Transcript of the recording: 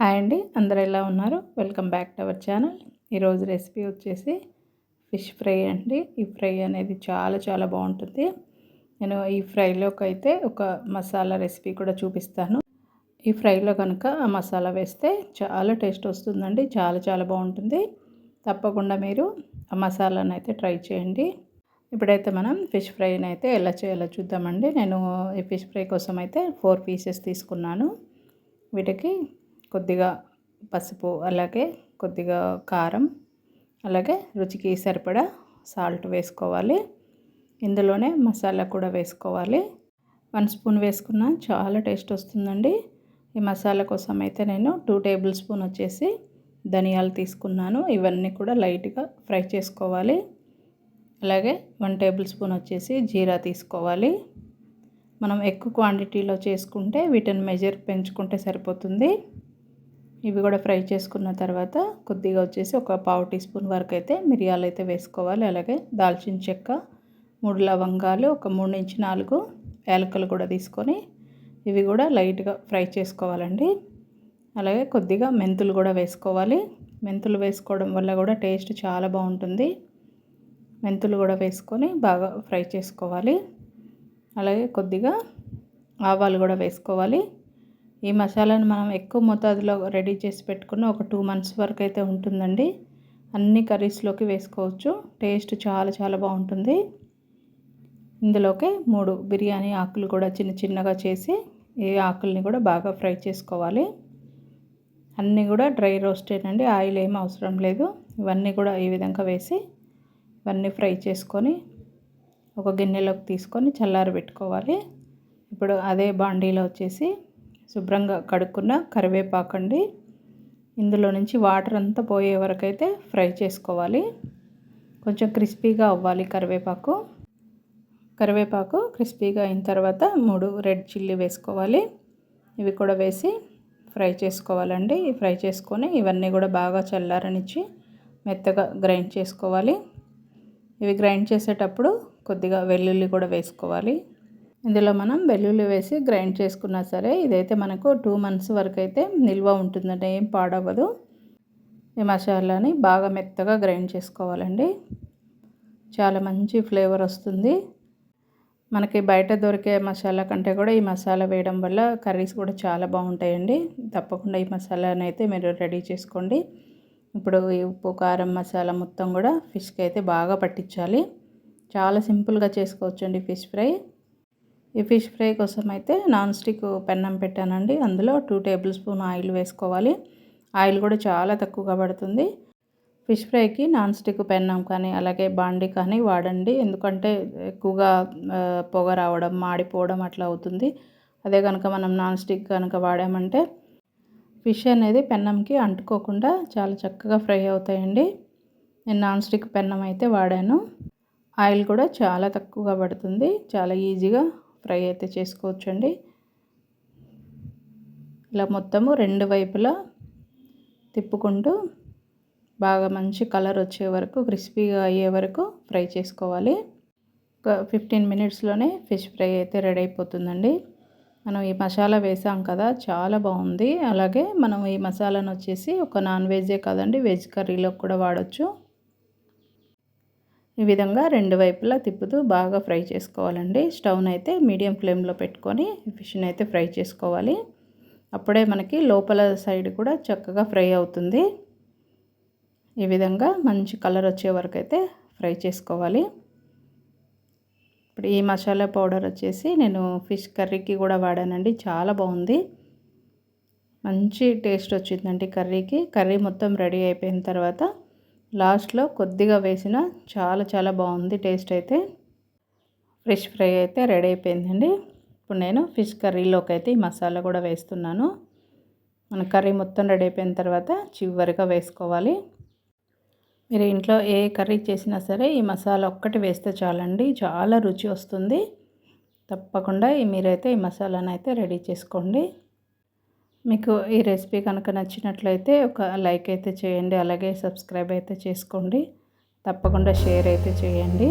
Hi అండి అందరు ఎలా ఉన్నారు? Welcome back to our channel. ఈరోజు రెసిపీ వచ్చేసి ఫిష్ ఫ్రై అండి. ఈ ఫ్రై అనేది చాలా చాలా బాగుంటుంది. నేను ఈ ఫ్రైలోకి అయితే ఒక మసాలా రెసిపీ కూడా చూపిస్తాను. ఈ ఫ్రైలో కనుక ఆ మసాలా వేస్తే చాలా టేస్ట్ వస్తుందండి చాలా చాలా బాగుంటుంది. తప్పకుండా మీరు ఆ మసాలాను అయితే ట్రై చేయండి. ఇప్పుడైతే మనం ఫిష్ ఫ్రైని అయితే ఎలా చేయాలో చూద్దామండి. నేను ఈ ఫిష్ ఫ్రై కోసం అయితే ఫోర్ పీసెస్ తీసుకున్నాను. వీటికి కొద్దిగా పసుపు అలాగే కొద్దిగా కారం అలాగే రుచికి సరిపడా సాల్ట్ వేసుకోవాలి. ఇందులోనే మసాలా కూడా వేసుకోవాలి. వన్ స్పూన్ వేసుకున్న చాలా టేస్ట్ వస్తుందండి. ఈ మసాలా కోసం అయితే నేను టూ టేబుల్ స్పూన్ వచ్చేసి ధనియాలు తీసుకున్నాను. ఇవన్నీ కూడా లైట్గా ఫ్రై చేసుకోవాలి. అలాగే వన్ టేబుల్ స్పూన్ వచ్చేసి జీరా తీసుకోవాలి. మనం ఎక్కువ క్వాంటిటీలో చేసుకుంటే వీటిని మెజర్ పెంచుకుంటే సరిపోతుంది. ఇవి కూడా ఫ్రై చేసుకున్న తర్వాత కొద్దిగా వచ్చేసి ఒక పావు టీ స్పూన్ వరకు అయితే మిరియాలు అయితే వేసుకోవాలి. అలాగే దాల్చిన చెక్క మూడు లవంగాలు ఒక మూడు నుంచి నాలుగు యాలకులు కూడా తీసుకొని ఇవి కూడా లైట్గా ఫ్రై చేసుకోవాలండి. అలాగే కొద్దిగా మెంతులు కూడా వేసుకోవాలి. మెంతులు వేసుకోవడం వల్ల కూడా టేస్ట్ చాలా బాగుంటుంది. మెంతులు కూడా వేసుకొని బాగా ఫ్రై చేసుకోవాలి. అలాగే కొద్దిగా ఆవాలు కూడా వేసుకోవాలి. ఈ మసాలాను మనం ఎక్కువ మోతాదులో రెడీ చేసి పెట్టుకున్న ఒక టూ మంత్స్ వరకు అయితే ఉంటుందండి. అన్ని కర్రీస్లోకి వేసుకోవచ్చు. టేస్ట్ చాలా చాలా బాగుంటుంది. ఇందులోకి మూడు బిర్యానీ ఆకులు కూడా చిన్న చిన్నగా చేసి ఈ ఆకుల్ని కూడా బాగా ఫ్రై చేసుకోవాలి. అన్నీ కూడా డ్రై రోస్టేనండి. ఆయిల్ ఏం అవసరం లేదు. ఇవన్నీ కూడా ఈ విధంగా వేసి ఇవన్నీ ఫ్రై చేసుకొని ఒక గిన్నెలోకి తీసుకొని చల్లారి పెట్టుకోవాలి ఇప్పుడు అదే బాండీలో వచ్చేసి శుభ్రంగా కడుక్కున్న కరివేపాకండి. ఇందులో నుంచి వాటర్ అంతా పోయే వరకైతే ఫ్రై చేసుకోవాలి. కొంచెం క్రిస్పీగా అవ్వాలి కరివేపాకు. కరివేపాకు క్రిస్పీగా అయిన తర్వాత మూడు రెడ్ చిల్లీ వేసుకోవాలి. ఇవి కూడా వేసి ఫ్రై చేసుకోవాలండి. ఫ్రై చేసుకొని ఇవన్నీ కూడా బాగా చల్లారనిచ్చి మెత్తగా గ్రైండ్ చేసుకోవాలి. ఇవి గ్రైండ్ చేసేటప్పుడు కొద్దిగా వెల్లుల్లి కూడా వేసుకోవాలి. ఇందులో మనం వెల్లుల్లి వేసి గ్రైండ్ చేసుకున్నా సరే ఇదైతే మనకు టూ మంత్స్ వరకు అయితే నిల్వ ఉంటుందండి ఏం పాడవదు ఈ మసాలాని బాగా మెత్తగా గ్రైండ్ చేసుకోవాలండి. చాలా మంచి ఫ్లేవర్ వస్తుంది. మనకి బయట దొరికే మసాలా కంటే కూడా ఈ మసాలా వేయడం వల్ల కర్రీస్ కూడా చాలా బాగుంటాయండి. తప్పకుండా ఈ మసాలాని అయితే మీరు రెడీ చేసుకోండి. ఇప్పుడు ఈ ఉప్పు కారం మసాలా మొత్తం కూడా ఫిష్కి అయితే బాగా పట్టించాలి. చాలా సింపుల్గా చేసుకోవచ్చండి ఫిష్ ఫ్రై. ఈ ఫిష్ ఫ్రై కోసం అయితే నాన్ స్టిక్ పెన్నం పెట్టానండి. అందులో టూ టేబుల్ స్పూన్ ఆయిల్ వేసుకోవాలి. ఆయిల్ కూడా చాలా తక్కువగా పడుతుంది. ఫిష్ ఫ్రైకి నాన్ స్టిక్ పెన్నం కానీ అలాగే బాండి కానీ వాడండి. ఎందుకంటే ఎక్కువగా పొగ రావడం మాడిపోవడం అట్లా అవుతుంది. అదే కనుక మనం నాన్ స్టిక్ కనుక వాడామంటే ఫిష్ అనేది పెన్నంకి అంటుకోకుండా చాలా చక్కగా ఫ్రై అవుతాయండి. నేను నాన్ స్టిక్ పెన్నం అయితే వాడాను. ఆయిల్ కూడా చాలా తక్కువగా పడుతుంది. చాలా ఈజీగా ఫ్రై అయితే చేసుకోవచ్చండి. ఇలా మొత్తము రెండు వైపులా తిప్పుకుంటూ బాగా మంచి కలర్ వచ్చే వరకు క్రిస్పీగా అయ్యే వరకు ఫ్రై చేసుకోవాలి. ఒక ఫిఫ్టీన్ మినిట్స్లోనే ఫిష్ ఫ్రై అయితే రెడీ అయిపోతుందండి. మనం ఈ మసాలా వేసాం కదా చాలా బాగుంది. అలాగే మనం ఈ మసాలాను వచ్చేసి ఒక నాన్ వెజే కాదండి వెజ్ కర్రీలో కూడా వాడచ్చు. ఈ విధంగా రెండు వైపులా తిప్పుతూ బాగా ఫ్రై చేసుకోవాలండి. స్టవ్ను అయితే మీడియం ఫ్లేమ్లో పెట్టుకొని ఫిష్ని అయితే ఫ్రై చేసుకోవాలి. అప్పుడే మనకి లోపల సైడ్ కూడా చక్కగా ఫ్రై అవుతుంది. ఈ విధంగా మంచి కలర్ వచ్చే వరకు అయితే ఫ్రై చేసుకోవాలి. ఇప్పుడు ఈ మసాలా పౌడర్ వచ్చేసి నేను ఫిష్ కర్రీకి కూడా వాడానండి. చాలా బాగుంది. మంచి టేస్ట్ వచ్చిందండి కర్రీకి. కర్రీ మొత్తం రెడీ అయిపోయిన తర్వాత లాస్ట్లో కొద్దిగా వేసిన చాలా చాలా బాగుంది టేస్ట్ అయితే. ఫిష్ ఫ్రై అయితే రెడీ అయిపోయిందండి. ఇప్పుడు నేను ఫిష్ కర్రీలోకి అయితే ఈ మసాలా కూడా వేస్తున్నాను. మన కర్రీ మొత్తం రెడీ అయిపోయిన తర్వాత చివరిగా వేసుకోవాలి. మీరు ఇంట్లో ఏ కర్రీ చేసినా సరే ఈ మసాలా ఒక్కటి వేస్తే చాలండి. చాలా రుచి వస్తుంది. తప్పకుండా మీరైతే ఈ మసాలాను అయితే రెడీ చేసుకోండి. మీకు ఈ రెసిపీ కనుక నచ్చినట్లయితే ఒక లైక్ అయితే చేయండి అలాగే సబ్స్క్రైబ్ అయితే చేసుకోండి. తప్పకుండా షేర్ అయితే చేయండి.